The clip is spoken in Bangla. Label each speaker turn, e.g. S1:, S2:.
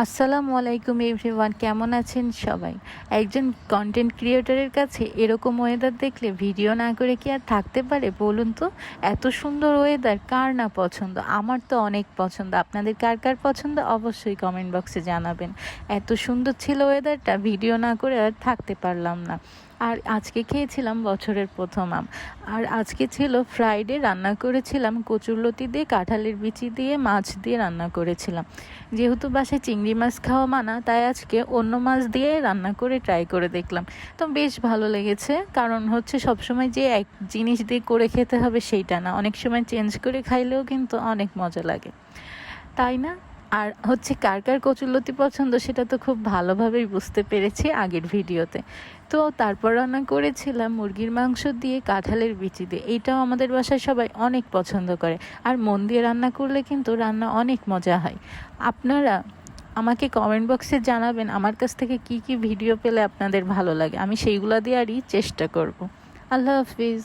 S1: আসসালামু আলাইকুম এভরিওয়ান, কেমন আছেন সবাই? একজন কন্টেন্ট ক্রিয়েটরের কাছে এরকম ওয়েদার দেখলে ভিডিও না করে কি আর থাকতে পারে বলুন তো? এত সুন্দর ওয়েদার কার না পছন্দ? আমার তো অনেক পছন্দ। আপনাদের কার কার পছন্দ? অবশ্যই কমেন্ট বক্সে জানাবেন। এত সুন্দর ছিল ওয়েদারটা ভিডিও না করে আর থাকতে পারলাম না। আর আজকে খেয়েছিলাম বছরের প্রথম আম। আর আজকে ছিল ফ্রাইডে রান্না করেছিলাম কচুরলতি দিয়ে, কাঁঠালের বিচি দিয়ে, মাছ দিয়ে রান্না করেছিলাম। যেহেতু বাসায় চিংড়ি মাছ খাওয়া মানা, তাই আজকে অন্য মাছ দিয়ে রান্না করে ট্রাই করে দেখলাম। তো বেশ ভালো লেগেছে, কারণ হচ্ছে সবসময় যে এক জিনিস দিয়ে করে খেতে হবে সেইটা না। অনেক সময় চেঞ্জ করে খাইলেও কিন্তু অনেক মজা লাগে। তাই না? আর হচ্ছে কার কার কচুরলতি পছন্দ সেটা তো খুব ভালোভাবেই বুঝতে পেরেছি আগের ভিডিওতে। তো তারপর রান্না করেছিলাম মুরগির মাংস দিয়ে কাঁঠালের বিচি দিয়ে। এইটাও আমাদের বাসায় সবাই অনেক পছন্দ করে। আর মন দিয়ে রান্না করলে কিন্তু রান্না অনেক মজা হয়। আপনারা আমাকে কমেন্ট বক্সে জানাবেন আমার কাছ থেকে কি কি ভিডিও পেলে আপনাদের ভালো লাগে। আমি সেইগুলো দেওয়ারই চেষ্টা করব। আল্লাহ হাফিজ।